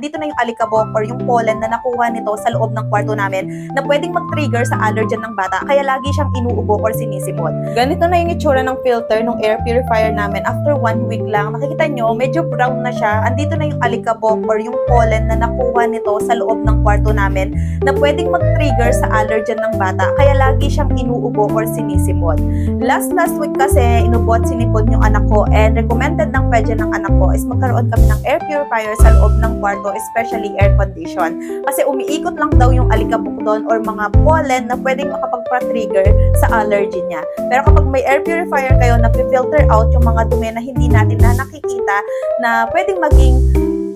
dito na yung alikabok or yung pollen na nakuha nito sa loob ng kwarto namin na pwedeng mag-trigger sa allergen ng bata kaya lagi siyang inuubo or sinisimot. Ganito na yung itsura ng filter ng air purifier namin after one week lang. Nakikita nyo, medyo brown na siya. Andito na yung alikabok or yung pollen na nakuha nito sa loob ng kwarto namin na pwedeng mag-trigger sa allergen ng bata kaya lagi siyang inuubo or sinisimot. Last last week kasi inubo at sinipod yung anak ko and recommended ng pedya ng anak ko is magkaroon kami ng air purifier sa loob ng kwarto especially air condition kasi umiikot lang daw yung alikabok doon or mga pollen na pwedeng makapagpa-trigger sa allergy niya. Pero kapag may air purifier kayo na filter out yung mga dumi na hindi natin na nakikita na pwedeng maging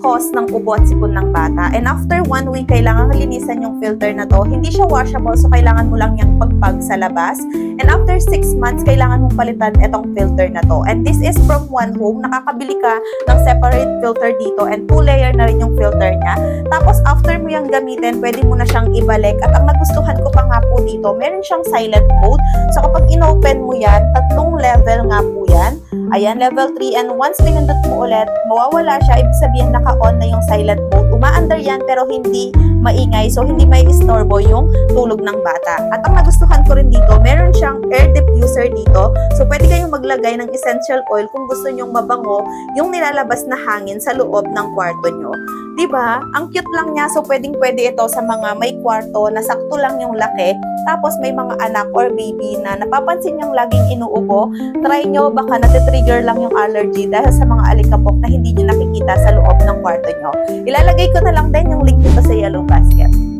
cause ng ubo at sipon ng bata. And after one week, kailangan linisan yung filter na to. Hindi siya washable, so kailangan mo lang yung sa labas. And after six months, kailangan mong palitan itong filter na to. And this is from One Home. Nakakabili ka ng separate filter dito and two layer na rin yung filter niya. Tapos after mo yung gamitin, pwede mo na siyang ibalik. At ang nagustuhan ko pa nga po dito, meron siyang silent mode. So kapag inopen Ayan, level 3. And once pinindot mo ulit, mawawala siya. Ibig sabihin, naka-on na yung silent mode. Umaandar yan, pero hindi maingay. So, hindi may istorbo yung tulog ng bata. At ang nagustuhan ko rin dito, meron siyang air diffuser dito. So, pwede kayong maglagay ng essential oil kung gusto nyong mabango yung nilalabas na hangin sa loob ng kwarto nyo. 'Di ba? Ang cute lang niya. So, pwedeng pwede ito sa mga may kwarto na sakto lang yung laki. Tapos, may mga anak or baby na napapansin niyang laging inuubo. Try nyo, baka natitrigger lang yung allergy dahil sa mga alikabok na hindi nyo nakikita sa loob ng kwarto nyo. Ilalagay ko na lang din yung link dito sa yellow basket.